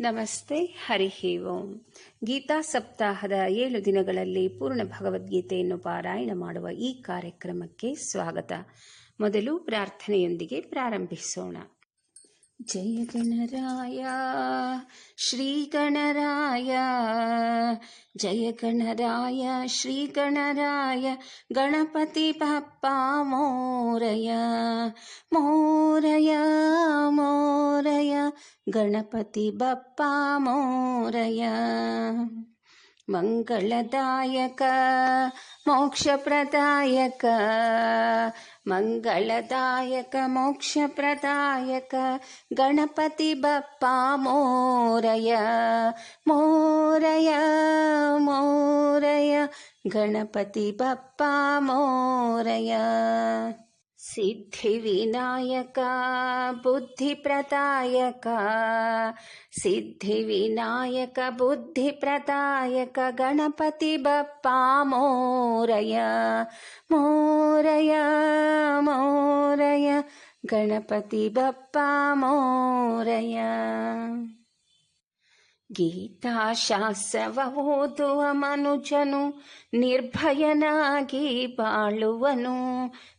ನಮಸ್ತೆ, ಹರಿ ಓಂ. ಗೀತಾ ಸಪ್ತಾಹದ ಏಳು ದಿನಗಳಲ್ಲಿ ಪೂರ್ಣ ಭಗವದ್ಗೀತೆಯನ್ನು ಪಾರಾಯಣ ಮಾಡುವ ಈ ಕಾರ್ಯಕ್ರಮಕ್ಕೆ ಸ್ವಾಗತ. ಮೊದಲು ಪ್ರಾರ್ಥನೆಯೊಂದಿಗೆ ಪ್ರಾರಂಭಿಸೋಣ. जय गणराय श्रीगणराय जय गणराय श्रीगणराय गणपति पाप्पा मोरय मोरय मोरय गणपति पप्पा मोरय। मङ्गलदायक मोक्षप्रदायक मङ्गलदायक मोक्षप्रदायक गणपति बप्पा मोरय मोरय मोरय गणपति बप्पा मोरय। ಬಪ್ಪ ಮೋರಯ ಸಿದ್ಧಿವಿನಾಯಕ ಬುದ್ಧಿಪ್ರದಾಯಕ ಸಿದ್ಧಿವಿನಾಯಕ ಬುದ್ಧಿಪ್ರದಾಯಕ ಗಣಪತಿ ಬಪ್ಪ ಮೋರಯ ಮೋರಯ ಮೋರಯ ಗಣಪತಿ ಬಪ್ಪ ಮೋರಯ ಗೀತಾಶಾಸ್ತ್ರವ ಓದುವ ಮನುಜನು ನಿರ್ಭಯನಾಗಿ ಬಾಳುವನು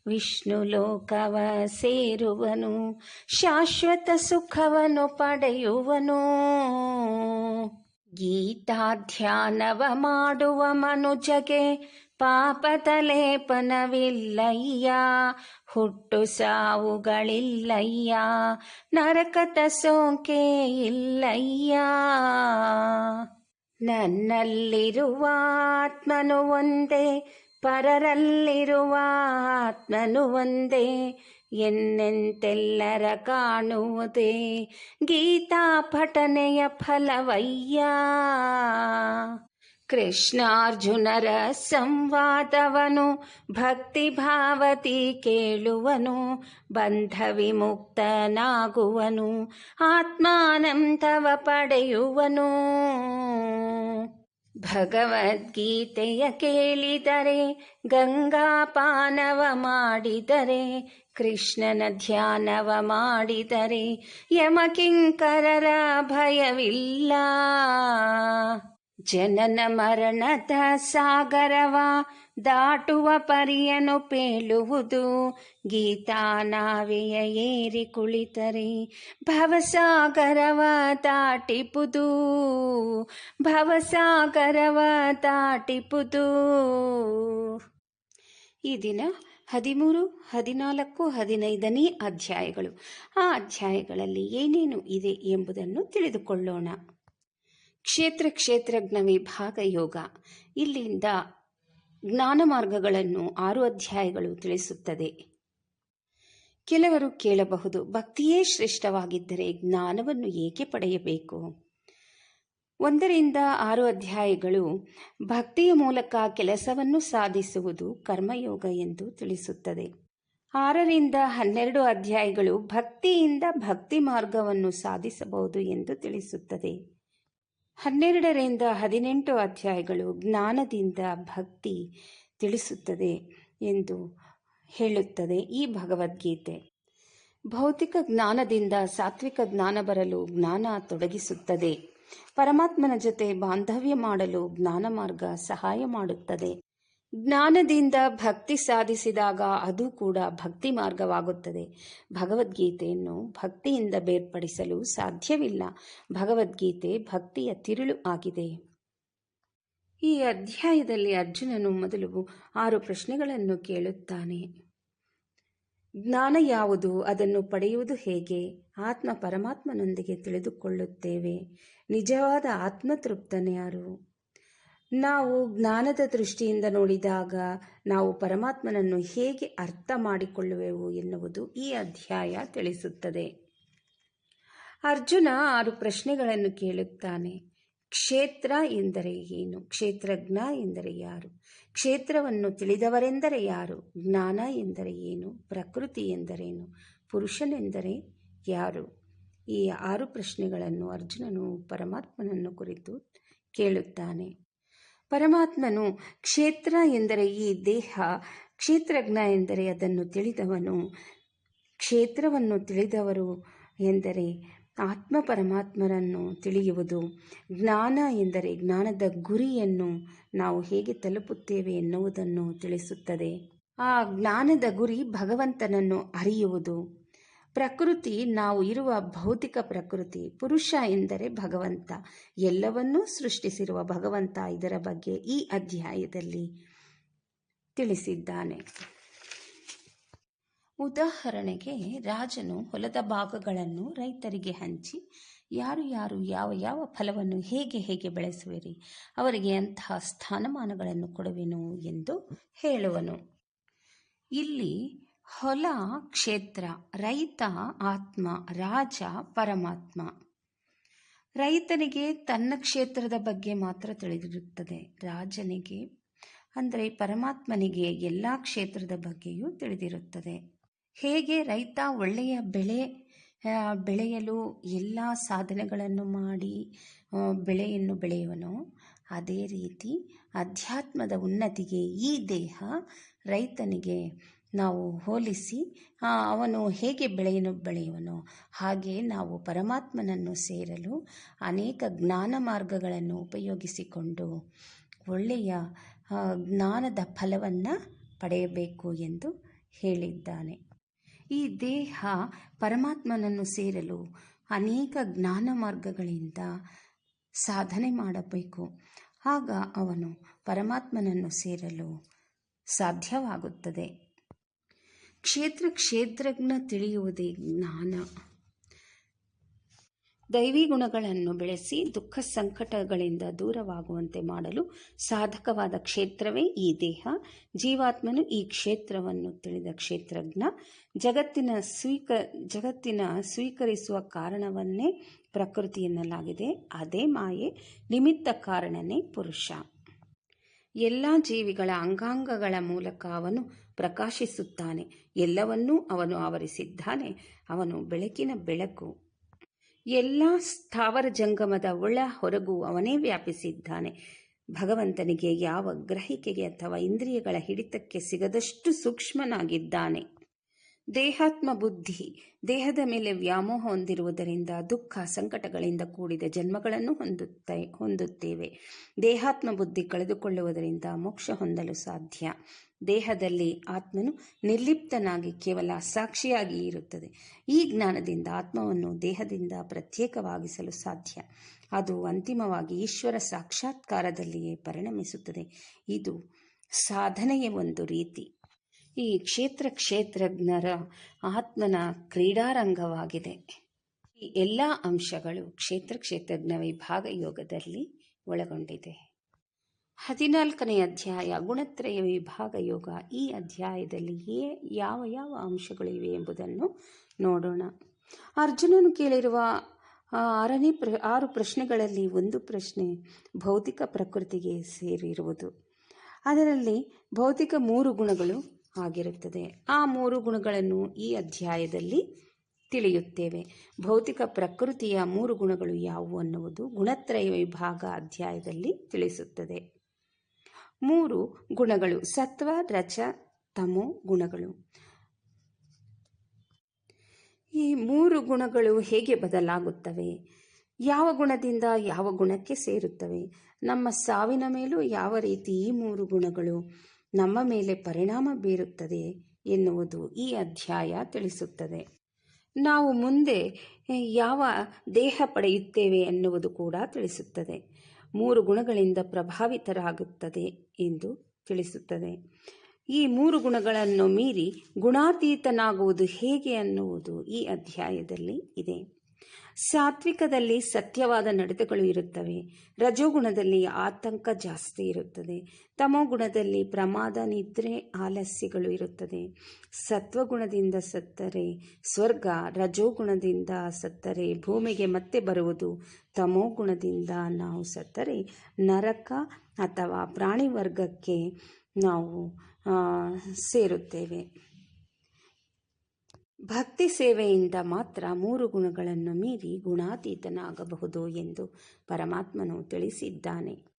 ವಿಷ್ಣು ಲೋಕವ ಸೇರುವನು, ಶಾಶ್ವತ ಸುಖವನ್ನು ಪಡೆಯುವನು. ಗೀತಾ ಧ್ಯಾನವ ಮಾಡುವ ಮನುಜಗೆ ಪಾಪ ಲೇಪನವಿಲ್ಲಯ್ಯ ಹುಟ್ಟು ಸಾವುಗಳಿಲ್ಲಯ್ಯ ನರಕತ ಸೋಂಕೆ ಇಲ್ಲಯ್ಯ. ನನ್ನಲ್ಲಿರುವ ಆತ್ಮನು ಒಂದೇ ಪರರಲ್ಲಿರುವ ಆತ್ಮನು ಒಂದೇ ಎನ್ನೆಂತೆಲ್ಲರ ಕಾಣುವುದೇ ಗೀತಾ ಪಠನೆಯ ಫಲವಯ್ಯ ಕೃಷ್ಣಾರ್ಜುನರ ಸಂವಾದವನು ಭಕ್ತಿ ಭಾವತಿ ಕೇಳುವನು ಬಂಧ ವಿಮುಕ್ತನಾಗುವನು ಆತ್ಮಾನಂದವ ಪಡೆಯುವನು ಭಗವದ್ಗೀತೆಯ ಕೇಳಿದರೆ ಗಂಗಾಪಾನವ ಮಾಡಿದರೆ ಕೃಷ್ಣನ ಧ್ಯಾನವ ಮಾಡಿದರೆ ಯಮಕಿಂಕರರ ಭಯವಿಲ್ಲ. ಜನನ ಮರಣದ ಸಾಗರವ ದಾಟುವ ಪರಿಯನು ಪೇಳುವುದು. ಗೀತಾ ನಾವೆಯ ಏರಿ ಕುಳಿತರೆ, ಭವಸಾಗರವ ದಾಟಿಪುದು ಭವಸಾಗರವ ದಾಟಿಪುದು ಈ ದಿನ ಹದಿಮೂರು, ಹದಿನಾಲ್ಕು, ಹದಿನೈದನೇ ಅಧ್ಯಾಯಗಳು. ಆ ಅಧ್ಯಾಯಗಳಲ್ಲಿ ಏನೇನು ಇದೆ ಎಂಬುದನ್ನು ತಿಳಿದುಕೊಳ್ಳೋಣ. ಕ್ಷೇತ್ರ ಕ್ಷೇತ್ರಜ್ಞ ವಿಭಾಗ ಯೋಗ. ಇಲ್ಲಿಂದ ಜ್ಞಾನ ಮಾರ್ಗಗಳನ್ನು ಆರು ಅಧ್ಯಾಯಗಳು ತಿಳಿಸುತ್ತದೆ. ಕೆಲವರು ಕೇಳಬಹುದು, ಭಕ್ತಿಯೇ ಶ್ರೇಷ್ಠವಾಗಿದ್ದರೆ ಜ್ಞಾನವನ್ನು ಏಕೆ ಪಡೆಯಬೇಕು? ಒಂದರಿಂದ ಆರು ಅಧ್ಯಾಯಗಳು, ಭಕ್ತಿಯ ಮೂಲಕ ಕೆಲಸವನ್ನು ಸಾಧಿಸುವುದು ಕರ್ಮಯೋಗ ಎಂದು ತಿಳಿಸುತ್ತದೆ. ಆರರಿಂದ ಹನ್ನೆರಡು ಅಧ್ಯಾಯಗಳು, ಭಕ್ತಿಯಿಂದ ಭಕ್ತಿ ಮಾರ್ಗವನ್ನು ಸಾಧಿಸಬಹುದು ಎಂದು ತಿಳಿಸುತ್ತದೆ. ಹನ್ನೆರಡರಿಂದ ಹದಿನೆಂಟು ಅಧ್ಯಾಯಗಳು ಜ್ಞಾನದಿಂದ ಭಕ್ತಿ ತಿಳಿಸುತ್ತದೆ ಎಂದು ಹೇಳುತ್ತದೆ ಈ ಭಗವದ್ಗೀತೆ. ಭೌತಿಕ ಜ್ಞಾನದಿಂದ ಸಾತ್ವಿಕ ಜ್ಞಾನ ಬರಲು ಜ್ಞಾನ ತೊಡಗಿಸುತ್ತದೆ. ಪರಮಾತ್ಮನ ಜೊತೆ ಬಾಂಧವ್ಯ ಮಾಡಲು ಜ್ಞಾನ ಮಾರ್ಗ ಸಹಾಯ ಮಾಡುತ್ತದೆ. ಜ್ಞಾನದಿಂದ ಭಕ್ತಿ ಸಾಧಿಸಿದಾಗ ಅದು ಕೂಡ ಭಕ್ತಿ ಮಾರ್ಗವಾಗುತ್ತದೆ. ಭಗವದ್ಗೀತೆಯನ್ನು ಭಕ್ತಿಯಿಂದ ಬೇರ್ಪಡಿಸಲು ಸಾಧ್ಯವಿಲ್ಲ. ಭಗವದ್ಗೀತೆ ಭಕ್ತಿಯ ತಿರುಳು ಆಗಿದೆ. ಈ ಅಧ್ಯಾಯದಲ್ಲಿ ಅರ್ಜುನನು ಮೊದಲು ಆರು ಪ್ರಶ್ನೆಗಳನ್ನು ಕೇಳುತ್ತಾನೆ. ಜ್ಞಾನ ಯಾವುದು? ಅದನ್ನು ಪಡೆಯುವುದು ಹೇಗೆ? ಆತ್ಮ ಪರಮಾತ್ಮನೊಂದಿಗೆ ತಿಳಿದುಕೊಳ್ಳುತ್ತೇವೆ. ನಿಜವಾದ ಆತ್ಮತೃಪ್ತನ ಯಾರು? ನಾವು ಜ್ಞಾನದ ದೃಷ್ಟಿಯಿಂದ ನೋಡಿದಾಗ ನಾವು ಪರಮಾತ್ಮನನ್ನು ಹೇಗೆ ಅರ್ಥ ಮಾಡಿಕೊಳ್ಳುವೆವು ಎನ್ನುವುದು ಈ ಅಧ್ಯಾಯ ತಿಳಿಸುತ್ತದೆ. ಅರ್ಜುನ ಆರು ಪ್ರಶ್ನೆಗಳನ್ನು ಕೇಳುತ್ತಾನೆ. ಕ್ಷೇತ್ರ ಎಂದರೆ ಏನು? ಕ್ಷೇತ್ರಜ್ಞ ಎಂದರೆ ಯಾರು? ಕ್ಷೇತ್ರವನ್ನು ತಿಳಿದವರೆಂದರೆ ಯಾರು? ಜ್ಞಾನ ಎಂದರೆ ಏನು? ಪ್ರಕೃತಿ ಎಂದರೇನು? ಪುರುಷನೆಂದರೆ ಯಾರು? ಈ ಆರು ಪ್ರಶ್ನೆಗಳನ್ನು ಅರ್ಜುನನು ಪರಮಾತ್ಮನನ್ನು ಕುರಿತು ಕೇಳುತ್ತಾನೆ. ಪರಮಾತ್ಮನು ಕ್ಷೇತ್ರ ಎಂದರೆ ಈ ದೇಹ, ಕ್ಷೇತ್ರಜ್ಞ ಎಂದರೆ ಅದನ್ನು ತಿಳಿದವನು. ಕ್ಷೇತ್ರವನ್ನು ತಿಳಿದವರು ಎಂದರೆ ಆತ್ಮ ಪರಮಾತ್ಮರನ್ನು ತಿಳಿಯುವುದು. ಜ್ಞಾನ ಎಂದರೆ ಜ್ಞಾನದ ಗುರಿಯನ್ನು ನಾವು ಹೇಗೆ ತಲುಪುತ್ತೇವೆ ಎನ್ನುವುದನ್ನು ತಿಳಿಸುತ್ತದೆ. ಆ ಜ್ಞಾನದ ಗುರಿ ಭಗವಂತನನ್ನು ಅರಿಯುವುದು. ಪ್ರಕೃತಿ, ನಾವು ಇರುವ ಭೌತಿಕ ಪ್ರಕೃತಿ, ಪುರುಷ ಎಂದರೆ ಭಗವಂತ. ಎಲ್ಲವನ್ನೂ ಸೃಷ್ಟಿಸಿರುವ ಭಗವಂತ ಇದರ ಬಗ್ಗೆ ಈ ಅಧ್ಯಾಯದಲ್ಲಿ ತಿಳಿಸಿದ್ದಾನೆ. ಉದಾಹರಣೆಗೆ, ರಾಜನು ಹೊಲದ ಭಾಗಗಳನ್ನು ರೈತರಿಗೆ ಹಂಚಿ, ಯಾರು ಯಾರು ಯಾವ ಯಾವ ಫಲವನ್ನು ಹೇಗೆ ಹೇಗೆ ಬೆಳೆಸುವಿರಿ, ಅವರಿಗೆ ಅಂತಹ ಸ್ಥಾನಮಾನಗಳನ್ನು ಕೊಡುವೆನು ಎಂದು ಹೇಳುವನು. ಇಲ್ಲಿ ಹೊಲ, ಕ್ಷೇತ್ರ, ರೈತ, ಆತ್ಮ, ರಾಜ, ಪರಮಾತ್ಮ. ರೈತನಿಗೆ ತನ್ನ ಕ್ಷೇತ್ರದ ಬಗ್ಗೆ ಮಾತ್ರ ತಿಳಿದಿರುತ್ತದೆ. ರಾಜನಿಗೆ, ಅಂದರೆ ಪರಮಾತ್ಮನಿಗೆ ಎಲ್ಲ ಕ್ಷೇತ್ರದ ಬಗ್ಗೆಯೂ ತಿಳಿದಿರುತ್ತದೆ. ಹೇಗೆ ರೈತ ಒಳ್ಳೆಯ ಬೆಳೆ ಬೆಳೆಯಲು ಎಲ್ಲ ಸಾಧನೆಗಳನ್ನು ಮಾಡಿ ಬೆಳೆಯನ್ನು ಬೆಳೆಯುವನೋ, ಅದೇ ರೀತಿ ಅಧ್ಯಾತ್ಮದ ಉನ್ನತಿಗೆ ಈ ದೇಹ ರೈತನಿಗೆ ನಾವು ಹೋಲಿಸಿ ಅವನು ಹೇಗೆ ಬೆಳೆಯನ್ನು ಬೆಳೆಯುವನೋ? ಹಾಗೆ ನಾವು ಪರಮಾತ್ಮನನ್ನು ಸೇರಲು ಅನೇಕ ಜ್ಞಾನ ಮಾರ್ಗಗಳನ್ನು ಉಪಯೋಗಿಸಿಕೊಂಡು ಒಳ್ಳೆಯ ಜ್ಞಾನದ ಫಲವನ್ನು ಪಡೆಯಬೇಕು ಎಂದು ಹೇಳಿದ್ದಾನೆ. ಈ ದೇಹ ಪರಮಾತ್ಮನನ್ನು ಸೇರಲು ಅನೇಕ ಜ್ಞಾನ ಮಾರ್ಗಗಳಿಂದ ಸಾಧನೆ ಮಾಡಬೇಕು. ಆಗ ಅವನು ಪರಮಾತ್ಮನನ್ನು ಸೇರಲು ಸಾಧ್ಯವಾಗುತ್ತದೆ. ಕ್ಷೇತ್ರ ಕ್ಷೇತ್ರಜ್ಞ ತಿಳಿಯುವುದೇ ಜ್ಞಾನ. ದೈವಿ ಗುಣಗಳನ್ನು ಬೆಳೆಸಿ ದುಃಖ ಸಂಕಟಗಳಿಂದ ದೂರವಾಗುವಂತೆ ಮಾಡಲು ಸಾಧಕವಾದ ಕ್ಷೇತ್ರವೇ ಈ ದೇಹ. ಜೀವಾತ್ಮನು ಈ ಕ್ಷೇತ್ರವನ್ನು ತಿಳಿದ ಕ್ಷೇತ್ರಜ್ಞ. ಜಗತ್ತಿನ ಸ್ವೀಕ, ಜಗತ್ತಿನ ಸ್ವೀಕರಿಸುವ ಕಾರಣವನ್ನೇ ಪ್ರಕೃತಿ ಎನ್ನಲಾಗಿದೆ. ಅದೇ ಮಾಯೆ, ನಿಮಿತ್ತ ಕಾರಣನೇ ಪುರುಷ. ಎಲ್ಲ ಜೀವಿಗಳ ಅಂಗಾಂಗಗಳ ಮೂಲಕ ಅವನು ಪ್ರಕಾಶಿಸುತ್ತಾನೆ. ಎಲ್ಲವನ್ನೂ ಅವನು ಆವರಿಸಿದ್ದಾನೆ. ಅವನು ಬೆಳಕಿನ ಬೆಳಕು. ಎಲ್ಲ ಸ್ಥಾವರ ಜಂಗಮದ ಒಳ ಹೊರಗೂ ಅವನೇ ವ್ಯಾಪಿಸಿದ್ದಾನೆ. ಭಗವಂತನಿಗೆ ಯಾವ ಗ್ರಹಿಕೆಗೆ ಅಥವಾ ಇಂದ್ರಿಯಗಳ ಹಿಡಿತಕ್ಕೆ ಸಿಗದಷ್ಟು ಸೂಕ್ಷ್ಮನಾಗಿದ್ದಾನೆ. ದೇಹಾತ್ಮ ಬುದ್ಧಿ, ದೇಹದ ಮೇಲೆ ವ್ಯಾಮೋಹ ಹೊಂದಿರುವುದರಿಂದ ದುಃಖ ಸಂಕಟಗಳಿಂದ ಕೂಡಿದ ಜನ್ಮಗಳನ್ನು ಹೊಂದುತ್ತ, ಹೊಂದುತ್ತೇವೆ. ದೇಹಾತ್ಮ ಬುದ್ಧಿ ಕಳೆದುಕೊಳ್ಳುವುದರಿಂದ ಮೋಕ್ಷ ಹೊಂದಲು ಸಾಧ್ಯ. ದೇಹದಲ್ಲಿ ಆತ್ಮನು ನಿರ್ಲಿಪ್ತನಾಗಿ ಕೇವಲ ಸಾಕ್ಷಿಯಾಗಿ ಇರುತ್ತದೆ. ಈ ಜ್ಞಾನದಿಂದ ಆತ್ಮವನ್ನು ದೇಹದಿಂದ ಪ್ರತ್ಯೇಕವಾಗಿಸಲು ಸಾಧ್ಯ. ಅದು ಅಂತಿಮವಾಗಿ ಈಶ್ವರ ಸಾಕ್ಷಾತ್ಕಾರದಲ್ಲಿಯೇ ಪರಿಣಮಿಸುತ್ತದೆ. ಇದು ಸಾಧನೆಯ ಒಂದು ರೀತಿ. ಈ ಕ್ಷೇತ್ರ ಕ್ಷೇತ್ರಜ್ಞರ ಆತ್ಮನ ಕ್ರೀಡಾರಂಗವಾಗಿದೆ. ಈ ಎಲ್ಲ ಅಂಶಗಳು ಕ್ಷೇತ್ರ ಕ್ಷೇತ್ರಜ್ಞ ವಿಭಾಗ ಯೋಗದಲ್ಲಿ ಒಳಗೊಂಡಿದೆ. ಹದಿನಾಲ್ಕನೇ ಅಧ್ಯಾಯ, ಗುಣತ್ರಯ ವಿಭಾಗ ಯೋಗ. ಈ ಅಧ್ಯಾಯದಲ್ಲಿ ಏ ಯಾವ ಯಾವ ಇವೆ ಎಂಬುದನ್ನು ನೋಡೋಣ. ಅರ್ಜುನನು ಕೇಳಿರುವ ಆರನೇ ಪ್ರ, ಆರು ಪ್ರಶ್ನೆಗಳಲ್ಲಿ ಒಂದು ಪ್ರಶ್ನೆ ಭೌತಿಕ ಪ್ರಕೃತಿಗೆ ಸೇರಿರುವುದು. ಅದರಲ್ಲಿ ಭೌತಿಕ ಮೂರು ಗುಣಗಳು ಆಗಿರುತ್ತದೆ. ಆ ಮೂರು ಗುಣಗಳನ್ನು ಈ ಅಧ್ಯಾಯದಲ್ಲಿ ತಿಳಿಯುತ್ತೇವೆ. ಭೌತಿಕ ಪ್ರಕೃತಿಯ ಮೂರು ಗುಣಗಳು ಯಾವುವು ಅನ್ನುವುದು ಗುಣತ್ರಯ ವಿಭಾಗ ಅಧ್ಯಾಯದಲ್ಲಿ ತಿಳಿಸುತ್ತದೆ. ಮೂರು ಗುಣಗಳು ಸತ್ವ ರಜ ತಮೋ ಗುಣಗಳು. ಈ ಮೂರು ಗುಣಗಳು ಹೇಗೆ ಬದಲಾಗುತ್ತವೆ? ಯಾವ ಗುಣದಿಂದ ಯಾವ ಗುಣಕ್ಕೆ ಸೇರುತ್ತವೆ? ನಮ್ಮ ಸಾವಿನ ಮೇಲೂ ಯಾವ ರೀತಿ ಈ ಮೂರು ಗುಣಗಳು ನಮ್ಮ ಮೇಲೆ ಪರಿಣಾಮ ಬೀರುತ್ತದೆ ಎನ್ನುವುದು ಈ ಅಧ್ಯಾಯ ತಿಳಿಸುತ್ತದೆ. ನಾವು ಮುಂದೆ ಯಾವ ದೇಹ ಪಡೆಯುತ್ತೇವೆ? ಎನ್ನುವುದು ಕೂಡ ತಿಳಿಸುತ್ತದೆ. ಮೂರು ಗುಣಗಳಿಂದ ಪ್ರಭಾವಿತರಾಗುತ್ತದೆ ಎಂದು ತಿಳಿಸುತ್ತದೆ. ಈ ಮೂರು ಗುಣಗಳನ್ನು ಮೀರಿ ಗುಣಾತೀತನಾಗುವುದು ಹೇಗೆ ಅನ್ನುವುದು ಈ ಅಧ್ಯಾಯದಲ್ಲಿ ಇದೆ. ಸಾತ್ವಿಕದಲ್ಲಿ ಸತ್ಯವಾದ ನಡೆತಗಳು ಇರುತ್ತವೆ. ರಜೋಗುಣದಲ್ಲಿ ಆತಂಕ ಜಾಸ್ತಿ ಇರುತ್ತದೆ. ತಮೋಗುಣದಲ್ಲಿ ಪ್ರಮಾದ, ನಿದ್ರೆ, ಆಲಸ್ಯಗಳು ಇರುತ್ತದೆ. ಸತ್ವಗುಣದಿಂದ ಸತ್ತರೆ, ಸ್ವರ್ಗ ರಜೋಗುಣದಿಂದ ಸತ್ತರೆ, ಭೂಮಿಗೆ ಮತ್ತೆ ಬರುವುದು. ತಮೋಗುಣದಿಂದ ನಾವು ಸತ್ತರೆ. ನರಕ ಅಥವಾ ಪ್ರಾಣಿ ವರ್ಗಕ್ಕೆ ನಾವು ಸೇರುತ್ತೇವೆ. ಭಕ್ತಿ ಸೇವೆಯಿಂದ ಮಾತ್ರ ಮೂರು ಗುಣಗಳನ್ನು ಮೀರಿ ಗುಣಾತೀತನಾಗಬಹುದು ಎಂದು ಪರಮಾತ್ಮನು ತಿಳಿಸಿದ್ದಾನೆ.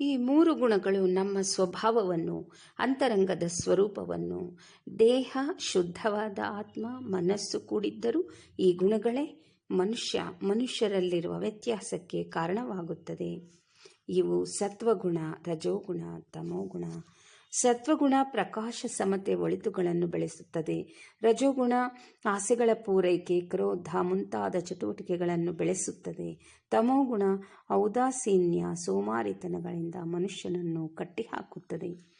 ಈ ಮೂರು ಗುಣಗಳು ನಮ್ಮ ಸ್ವಭಾವವನ್ನು, ಅಂತರಂಗದ ಸ್ವರೂಪವನ್ನು, ದೇಹ ಶುದ್ಧವಾದ ಆತ್ಮ, ಮನಸ್ಸು ಕೂಡಿದ್ದರೂ ಈ ಗುಣಗಳೇ ಮನುಷ್ಯ, ಮನುಷ್ಯರಲ್ಲಿರುವ ವ್ಯತ್ಯಾಸಕ್ಕೆ ಕಾರಣವಾಗುತ್ತದೆ. ಇವು ಸತ್ವಗುಣ, ರಜೋಗುಣ, ತಮೋಗುಣ ಸತ್ವಗುಣ ಪ್ರಕಾಶ ಸಮತೆ ಒಳಿತುಗಳನ್ನು ಬೆಳೆಸುತ್ತದೆ. ರಜೋಗುಣ ಆಸೆಗಳ ಪೂರೈಕೆ, ಕ್ರೋಧ ಮುಂತಾದ ಚಟುವಟಿಕೆಗಳನ್ನು ಬೆಳೆಸುತ್ತದೆ. ತಮೋಗುಣ ಔದಾಸೀನ್ಯ ಸೋಮಾರಿತನಗಳಿಂದ ಮನುಷ್ಯನನ್ನು ಕಟ್ಟಿಹಾಕುತ್ತದೆ.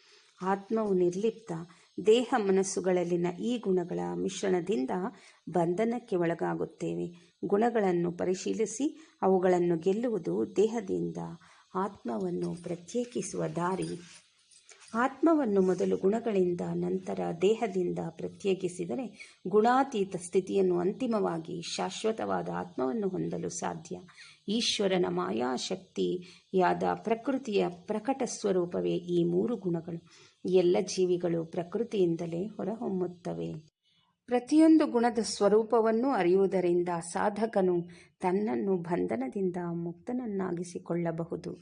ಆತ್ಮವು ನಿರ್ಲಿಪ್ತ, ದೇಹ ಮನಸ್ಸುಗಳಲ್ಲಿನ ಈ ಗುಣಗಳ ಮಿಶ್ರಣದಿಂದ ಬಂಧನಕ್ಕೆ ಒಳಗಾಗುತ್ತೇವೆ. ಗುಣಗಳನ್ನು ಪರಿಶೀಲಿಸಿ ಅವುಗಳನ್ನು ಗೆಲ್ಲುವುದು ದೇಹದಿಂದ. ಆತ್ಮವನ್ನು ಪ್ರತ್ಯೇಕಿಸುವ ದಾರಿ ಆತ್ಮವನ್ನು ಮೊದಲು ಗುಣಗಳಿಂದ, ನಂತರ ದೇಹದಿಂದ ಪ್ರತ್ಯೇಕಿಸಿದರೆ ಗುಣಾತೀತ ಸ್ಥಿತಿಯನ್ನು ಅಂತಿಮವಾಗಿ ಶಾಶ್ವತವಾದ ಆತ್ಮವನ್ನು ಹೊಂದಲು ಸಾಧ್ಯ. ಈಶ್ವರನ ಮಾಯಾಶಕ್ತಿಯಾದ ಪ್ರಕೃತಿಯ ಪ್ರಕಟ ಸ್ವರೂಪವೇ ಈ ಮೂರು ಗುಣಗಳು. ಎಲ್ಲ ಜೀವಿಗಳು ಪ್ರಕೃತಿಯಿಂದಲೇ ಹೊರಹೊಮ್ಮುತ್ತವೆ. ಪ್ರತಿಯೊಂದು ಗುಣದ ಸ್ವರೂಪವನ್ನು ಅರಿಯುವುದರಿಂದ ಸಾಧಕನು ತನ್ನನ್ನು ಬಂಧನದಿಂದ ಮುಕ್ತನನ್ನಾಗಿಸಿಕೊಳ್ಳಬಹುದು.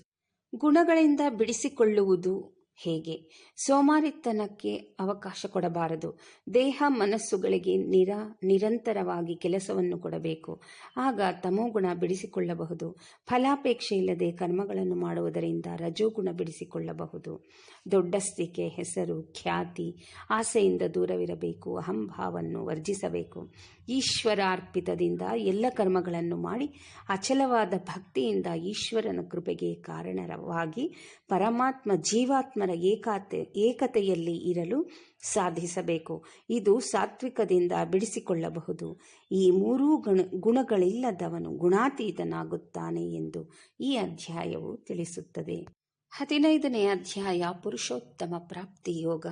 ಗುಣಗಳಿಂದ ಬಿಡಿಸಿಕೊಳ್ಳುವುದು ಹೇಗೆ? ಸೋಮಾರಿತನಕ್ಕೆ ಅವಕಾಶ ಕೊಡಬಾರದು. ದೇಹ ಮನಸ್ಸುಗಳಿಗೆ ನಿರ, ನಿರಂತರವಾಗಿ ಕೆಲಸವನ್ನು ಕೊಡಬೇಕು. ಆಗ ತಮೋಗುಣ ಬಿಡಿಸಿಕೊಳ್ಳಬಹುದು. ಫಲಾಪೇಕ್ಷೆ ಇಲ್ಲದೆ ಕರ್ಮಗಳನ್ನು ಮಾಡುವುದರಿಂದ ರಜೋಗುಣ ಬಿಡಿಸಿಕೊಳ್ಳಬಹುದು. ದೊಡ್ಡಸ್ತಿಕೆ, ಹೆಸರು, ಖ್ಯಾತಿ, ಆಸೆಯಿಂದ ದೂರವಿರಬೇಕು ಅಹಂಭಾವನ್ನು ವರ್ಜಿಸಬೇಕು. ಈಶ್ವರಾರ್ಪಿತದಿಂದ ಎಲ್ಲ ಕರ್ಮಗಳನ್ನು ಮಾಡಿ ಅಚಲವಾದ ಭಕ್ತಿಯಿಂದ ಈಶ್ವರನ ಕೃಪೆಗೆ ಕಾರಣವಾಗಿ ಪರಮಾತ್ಮ ಜೀವಾತ್ಮರ ಏಕಾತೆ, ಏಕತೆಯಲ್ಲಿ ಇರಲು ಸಾಧಿಸಬೇಕು. ಇದು ಸಾತ್ವಿಕದಿಂದ ಬಿಡಿಸಿಕೊಳ್ಳಬಹುದು. ಈ ಮೂರೂ ಗುಣ, ಗುಣಗಳಿಲ್ಲದವನು ಗುಣಾತೀತನಾಗುತ್ತಾನೆ ಎಂದು ಈ ಅಧ್ಯಾಯವು ತಿಳಿಸುತ್ತದೆ. ಹದಿನೈದನೇ ಅಧ್ಯಾಯ ಪುರುಷೋತ್ತಮ ಪ್ರಾಪ್ತಿ ಯೋಗ.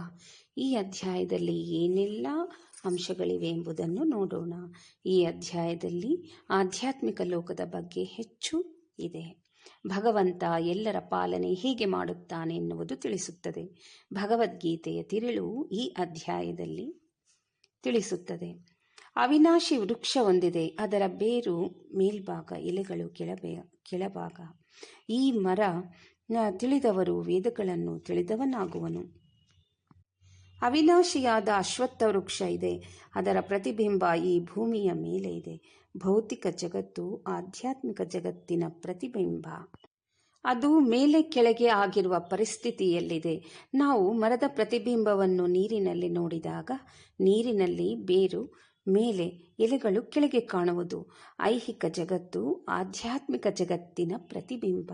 ಈ ಅಧ್ಯಾಯದಲ್ಲಿ ಏನೆಲ್ಲ ಅಂಶಗಳಿವೆ ಎಂಬುದನ್ನು ನೋಡೋಣ. ಈ ಅಧ್ಯಾಯದಲ್ಲಿ ಆಧ್ಯಾತ್ಮಿಕ ಲೋಕದ ಬಗ್ಗೆ ಹೆಚ್ಚು ಇದೆ. ಭಗವಂತ ಎಲ್ಲರ ಪಾಲನೆ ಹೀಗೆ ಮಾಡುತ್ತಾನೆ ಎನ್ನುವುದು ತಿಳಿಸುತ್ತದೆ. ಭಗವದ್ಗೀತೆಯ ತಿರುಳು ಈ ಅಧ್ಯಾಯದಲ್ಲಿ ತಿಳಿಸುತ್ತದೆ. ಅವಿನಾಶಿ ವೃಕ್ಷ ಹೊಂದಿದೆ. ಅದರ ಬೇರು ಮೇಲ್ಭಾಗ, ಎಲೆಗಳು ಕೆಳಬೆ, ಕೆಳಭಾಗ. ಈ ಮರ ತಿಳಿದವರು ವೇದಗಳನ್ನು ತಿಳಿದವನಾಗುವನು. ಅವಿನಾಶಿಯಾದ ಅಶ್ವತ್ಥ ವೃಕ್ಷ ಇದೆ. ಅದರ ಪ್ರತಿಬಿಂಬ ಈ ಭೂಮಿಯ ಮೇಲೆ ಇದೆ. ಭೌತಿಕ ಜಗತ್ತು ಆಧ್ಯಾತ್ಮಿಕ ಜಗತ್ತಿನ ಪ್ರತಿಬಿಂಬ. ಅದು ಮೇಲೆ ಕೆಳಗೆ ಆಗಿರುವ ಪರಿಸ್ಥಿತಿಯಲ್ಲಿದೆ. ನಾವು ಮರದ ಪ್ರತಿಬಿಂಬವನ್ನು ನೀರಿನಲ್ಲಿ ನೋಡಿದಾಗ, ನೀರಿನಲ್ಲಿ ಬೇರು, ಮೇಲೆ ಎಲೆಗಳು ಕೆಳಗೆ ಕಾಣುವುದು ಐಹಿಕ ಜಗತ್ತು, ಆಧ್ಯಾತ್ಮಿಕ ಜಗತ್ತಿನ ಪ್ರತಿಬಿಂಬ.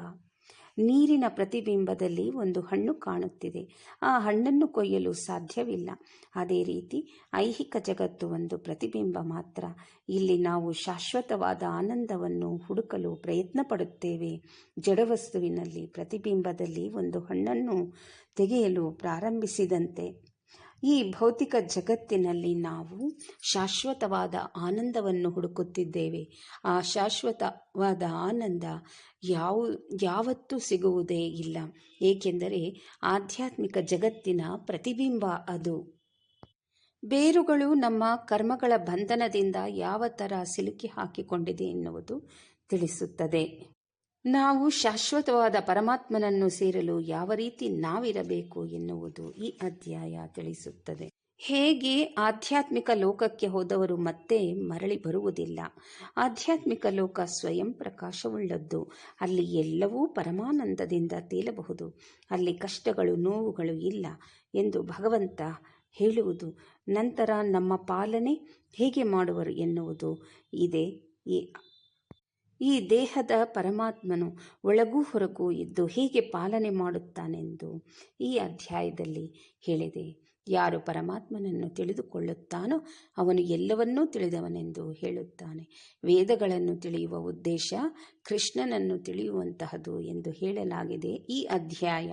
ನೀರಿನ ಪ್ರತಿಬಿಂಬದಲ್ಲಿ ಒಂದು ಹಣ್ಣು ಕಾಣುತ್ತಿದೆ. ಆ ಹಣ್ಣನ್ನು ಕೊಯ್ಯಲು ಸಾಧ್ಯವಿಲ್ಲ. ಅದೇ ರೀತಿ ಐಹಿಕ ಜಗತ್ತು ಒಂದು ಪ್ರತಿಬಿಂಬ ಮಾತ್ರ. ಇಲ್ಲಿ ನಾವು ಶಾಶ್ವತವಾದ ಆನಂದವನ್ನು ಹುಡುಕಲು ಪ್ರಯತ್ನ ಪಡುತ್ತೇವೆ ಜಡವಸ್ತುವಿನಲ್ಲಿ ಪ್ರತಿಬಿಂಬದಲ್ಲಿ ಒಂದು ಹಣ್ಣನ್ನು ತೆಗೆಯಲು ಪ್ರಾರಂಭಿಸಿದಂತೆ ಈ ಭೌತಿಕ ಜಗತ್ತಿನಲ್ಲಿ ನಾವು ಶಾಶ್ವತವಾದ ಆನಂದವನ್ನು ಹುಡುಕುತ್ತಿದ್ದೇವೆ. ಆ ಶಾಶ್ವತವಾದ ಆನಂದ ಯಾವ, ಯಾವತ್ತೂ ಸಿಗುವುದೇ ಇಲ್ಲ. ಏಕೆಂದರೆ ಆಧ್ಯಾತ್ಮಿಕ ಜಗತ್ತಿನ ಪ್ರತಿಬಿಂಬ ಅದು. ಬೇರುಗಳು ನಮ್ಮ ಕರ್ಮಗಳ ಬಂಧನದಿಂದ ಯಾವ ಥರ ಸಿಲುಕಿ ಹಾಕಿಕೊಂಡಿದೆ ಎನ್ನುವುದು ತಿಳಿಸುತ್ತದೆ. ನಾವು ಶಾಶ್ವತವಾದ ಪರಮಾತ್ಮನನ್ನು ಸೇರಲು ಯಾವ ರೀತಿ ನಾವಿರಬೇಕು ಎನ್ನುವುದು ಈ ಅಧ್ಯಾಯ ತಿಳಿಸುತ್ತದೆ. ಹೇಗೆ ಆಧ್ಯಾತ್ಮಿಕ ಲೋಕಕ್ಕೆ ಹೋದವರು ಮತ್ತೆ ಮರಳಿ ಬರುವುದಿಲ್ಲ. ಆಧ್ಯಾತ್ಮಿಕ ಲೋಕ ಸ್ವಯಂ ಪ್ರಕಾಶವುಳ್ಳದ್ದು. ಅಲ್ಲಿ ಎಲ್ಲವೂ ಪರಮಾನಂದದಿಂದ ತೇಲಬಹುದು. ಅಲ್ಲಿ ಕಷ್ಟಗಳು, ನೋವುಗಳು ಇಲ್ಲ ಎಂದು ಭಗವಂತ ಹೇಳುವುದು. ನಂತರ ನಮ್ಮ ಪಾಲನೆ ಹೇಗೆ ಮಾಡುವರು ಎನ್ನುವುದು ಇದೆ ಈ ಈ ದೇಹದ ಪರಮಾತ್ಮನು ಒಳಗೂ ಹೊರಗೂ ಇದ್ದು ಹೇಗೆ ಪಾಲನೆ ಮಾಡುತ್ತಾನೆಂದು ಈ ಅಧ್ಯಾಯದಲ್ಲಿ ಹೇಳಿದೆ. ಯಾರು ಪರಮಾತ್ಮನನ್ನು ತಿಳಿದುಕೊಳ್ಳುತ್ತಾನೋ ಅವನು ಎಲ್ಲವನ್ನೂ ತಿಳಿದವನೆಂದು ಹೇಳುತ್ತಾನೆ. ವೇದಗಳನ್ನು ತಿಳಿಯುವ ಉದ್ದೇಶ ಕೃಷ್ಣನನ್ನು ತಿಳಿಯುವಂತಹದು ಎಂದು ಹೇಳಲಾಗಿದೆ ಈ ಅಧ್ಯಾಯ.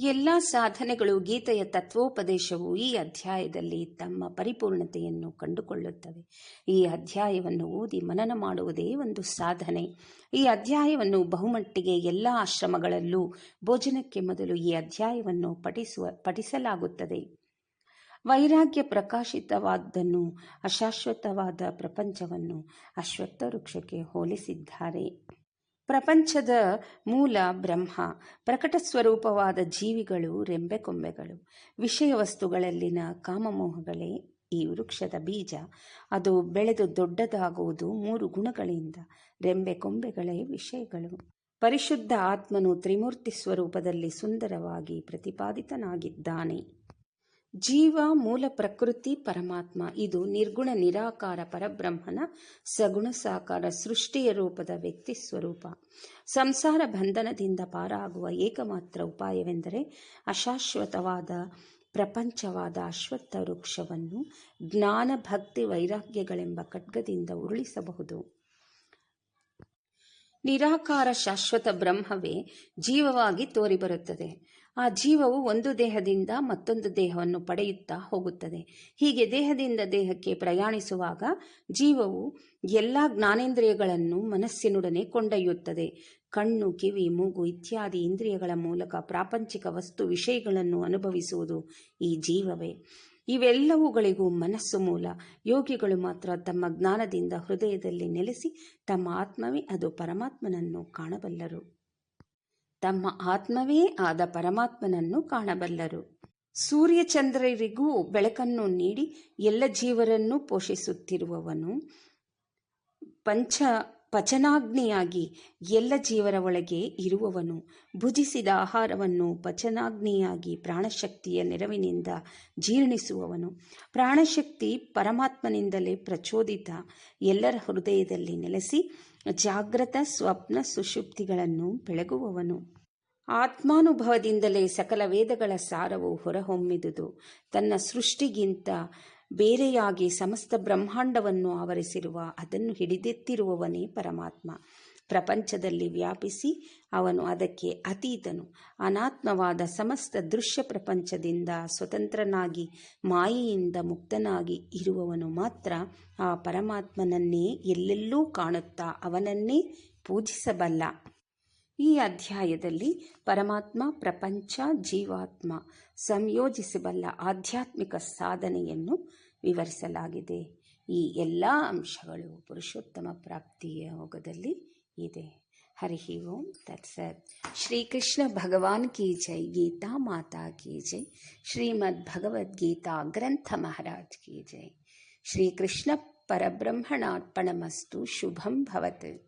ಎಲ್ಲ ಸಾಧನೆಗಳು ಗೀತೆಯ ತತ್ವೋಪದೇಶವು ಈ ಅಧ್ಯಾಯದಲ್ಲಿ ತಮ್ಮ ಪರಿಪೂರ್ಣತೆಯನ್ನು ಕಂಡುಕೊಳ್ಳುತ್ತವೆ. ಈ ಅಧ್ಯಾಯವನ್ನು ಓದಿ ಮನನ ಮಾಡುವುದೇ ಒಂದು ಸಾಧನೆ. ಈ ಅಧ್ಯಾಯವನ್ನು ಬಹುಮಟ್ಟಿಗೆ ಎಲ್ಲ ಆಶ್ರಮಗಳಲ್ಲೂ ಭೋಜನಕ್ಕೆ ಮೊದಲು ಈ ಅಧ್ಯಾಯವನ್ನು ಪಠಿಸುವ, ಪಠಿಸಲಾಗುತ್ತದೆ. ವೈರಾಗ್ಯ ಪ್ರಕಾಶಿತವಾದ್ದನ್ನು ಅಶಾಶ್ವತವಾದ ಪ್ರಪಂಚವನ್ನು ಅಶ್ವತ್ಥ ವೃಕ್ಷಕ್ಕೆ ಹೋಲಿಸಿದ್ದಾರೆ. ಪ್ರಪಂಚದ ಮೂಲ ಬ್ರಹ್ಮ, ಪ್ರಕಟ ಸ್ವರೂಪವಾದ ಜೀವಿಗಳು, ರೆಂಬೆಕೊಂಬೆಗಳು. ವಿಷಯ ವಸ್ತುಗಳಲ್ಲಿನ ಕಾಮಮೋಹಗಳೇ ಈ ವೃಕ್ಷದ ಬೀಜ. ಅದು ಬೆಳೆದು ದೊಡ್ಡದಾಗುವುದು ಮೂರು ಗುಣಗಳಿಂದ. ರೆಂಬೆ ಕೊಂಬೆಗಳೇ ವಿಷಯಗಳು. ಪರಿಶುದ್ಧ ಆತ್ಮನು ತ್ರಿಮೂರ್ತಿ ಸ್ವರೂಪದಲ್ಲಿ ಸುಂದರವಾಗಿ ಪ್ರತಿಪಾದಿತನಾಗಿದ್ದಾನೆ. ಜೀವ, ಮೂಲ ಪ್ರಕೃತಿ, ಪರಮಾತ್ಮ. ಇದು ನಿರ್ಗುಣ, ನಿರಾಕಾರ, ಪರಬ್ರಹ್ಮನ ಸಗುಣ, ಸಾಕಾರ, ಸೃಷ್ಟಿಯ ರೂಪದ ವ್ಯಕ್ತಿ ಸ್ವರೂಪ. ಸಂಸಾರ ಬಂಧನದಿಂದ ಪಾರಾಗುವ ಏಕಮಾತ್ರ ಉಪಾಯವೆಂದರೆ ಅಶಾಶ್ವತವಾದ, ಪ್ರಪಂಚವಾದ ಅಶ್ವತ್ಥ ವೃಕ್ಷವನ್ನು ಜ್ಞಾನ, ಭಕ್ತಿ, ವೈರಾಗ್ಯಗಳೆಂಬ ಖಡ್ಗದಿಂದ ಉರುಳಿಸಬಹುದು. ನಿರಾಕಾರ ಶಾಶ್ವತ ಬ್ರಹ್ಮವೇ ಜೀವವಾಗಿ ತೋರಿಬರುತ್ತದೆ. ಆ ಜೀವವು ಒಂದು ದೇಹದಿಂದ ಮತ್ತೊಂದು ದೇಹವನ್ನು ಪಡೆಯುತ್ತಾ ಹೋಗುತ್ತದೆ. ಹೀಗೆ ದೇಹದಿಂದ ದೇಹಕ್ಕೆ ಪ್ರಯಾಣಿಸುವಾಗ ಜೀವವು ಎಲ್ಲ ಜ್ಞಾನೇಂದ್ರಿಯಗಳನ್ನು ಮನಸ್ಸಿನೊಡನೆ ಕೊಂಡೊಯ್ಯುತ್ತದೆ. ಕಣ್ಣು, ಕಿವಿ, ಮೂಗು ಇತ್ಯಾದಿ ಇಂದ್ರಿಯಗಳ ಮೂಲಕ ಪ್ರಾಪಂಚಿಕ ವಸ್ತು ವಿಷಯಗಳನ್ನು ಅನುಭವಿಸುವುದು ಈ ಜೀವವೇ. ಇವೆಲ್ಲವುಗಳಿಗೂ ಮನಸ್ಸು ಮೂಲ. ಯೋಗಿಗಳು ಮಾತ್ರ ತಮ್ಮ ಜ್ಞಾನದಿಂದ ಹೃದಯದಲ್ಲಿ ನೆಲೆಸಿ ತಮ್ಮ ಆತ್ಮವೇ ಅದು ಪರಮಾತ್ಮನನ್ನು ಕಾಣಬಲ್ಲರು. ತಮ್ಮ ಆತ್ಮವೇ ಆದ ಪರಮಾತ್ಮನನ್ನು ಕಾಣಬಲ್ಲರು. ಸೂರ್ಯಚಂದ್ರರಿಗೂ ಬೆಳಕನ್ನು ನೀಡಿ ಎಲ್ಲ ಜೀವರನ್ನು ಪೋಷಿಸುತ್ತಿರುವವನು. ಪಂಚ ಪಚನಾಗ್ನಿಯಾಗಿ ಎಲ್ಲ ಜೀವರ ಒಳಗೆ ಇರುವವನು. ಭುಜಿಸಿದ ಆಹಾರವನ್ನು ಪಚನಾಗ್ನಿಯಾಗಿ ಪ್ರಾಣಶಕ್ತಿಯ ನೆರವಿನಿಂದ ಜೀರ್ಣಿಸುವವನು. ಪ್ರಾಣಶಕ್ತಿ ಪರಮಾತ್ಮನಿಂದಲೇ ಪ್ರಚೋದಿತ. ಎಲ್ಲರ ಹೃದಯದಲ್ಲಿ ನೆಲೆಸಿ ಜಾಗೃತ ಸ್ವಪ್ನ ಸುಷುಪ್ತಿಗಳನ್ನು ಬೆಳಗುವವನು. ಆತ್ಮಾನುಭವದಿಂದಲೇ ಸಕಲ ವೇದಗಳ ಸಾರವು ಹೊರಹೊಮ್ಮಿದುದು. ತನ್ನ ಸೃಷ್ಟಿಗಿಂತ ಬೇರೆಯಾಗಿ ಸಮಸ್ತ ಬ್ರಹ್ಮಾಂಡವನ್ನು ಆವರಿಸಿರುವ, ಅದನ್ನು ಹಿಡಿದೆತ್ತಿರುವವನೇ ಪರಮಾತ್ಮ. ಪ್ರಪಂಚದಲ್ಲಿ ವ್ಯಾಪಿಸಿ ಅವನು ಅದಕ್ಕೆ ಅತೀತನು. ಅನಾತ್ಮವಾದ ಸಮಸ್ತ ದೃಶ್ಯ ಪ್ರಪಂಚದಿಂದ ಸ್ವತಂತ್ರನಾಗಿ, ಮಾಯೆಯಿಂದ ಮುಕ್ತನಾಗಿ ಇರುವವನು ಮಾತ್ರ ಆ ಪರಮಾತ್ಮನನ್ನೇ ಎಲ್ಲೆಲ್ಲೂ ಕಾಣುತ್ತಾ ಅವನನ್ನೇ ಪೂಜಿಸಬಲ್ಲ. ಈ ಅಧ್ಯಾಯದಲ್ಲಿ ಪರಮಾತ್ಮ ಪ್ರಪಂಚ ಜೀವಾತ್ಮ ಸಂಯೋಜಿಸಬಲ್ಲ ಆಧ್ಯಾತ್ಮಿಕ ಸಾಧನೆಯನ್ನು ವಿವರಿಸಲಾಗಿದೆ. ಈ ಎಲ್ಲ ಅಂಶಗಳು ಪುರುಷೋತ್ತಮ ಪ್ರಾಪ್ತಿಯ ಯೋಗದಲ್ಲಿ ಇದೆ. ಹರಿ ಓಂ ತತ್ಸತ್ ಶ್ರೀಕೃಷ್ಣ ಭಗವಾನ್ ಕಿ ಜೈ, ಗೀತಾ ಮಾತಾ ಕಿ ಜೈ. ಶ್ರೀಮದ್ ಭಗವದ್ಗೀತಾ ಗ್ರಂಥ ಮಹಾರಾಜ್ ಕಿ ಜೈ. ಶ್ರೀಕೃಷ್ಣ ಪರಬ್ರಹ್ಮಣಾರ್ಪಣಮಸ್ತು, ಶುಭಂ ಭವತ್.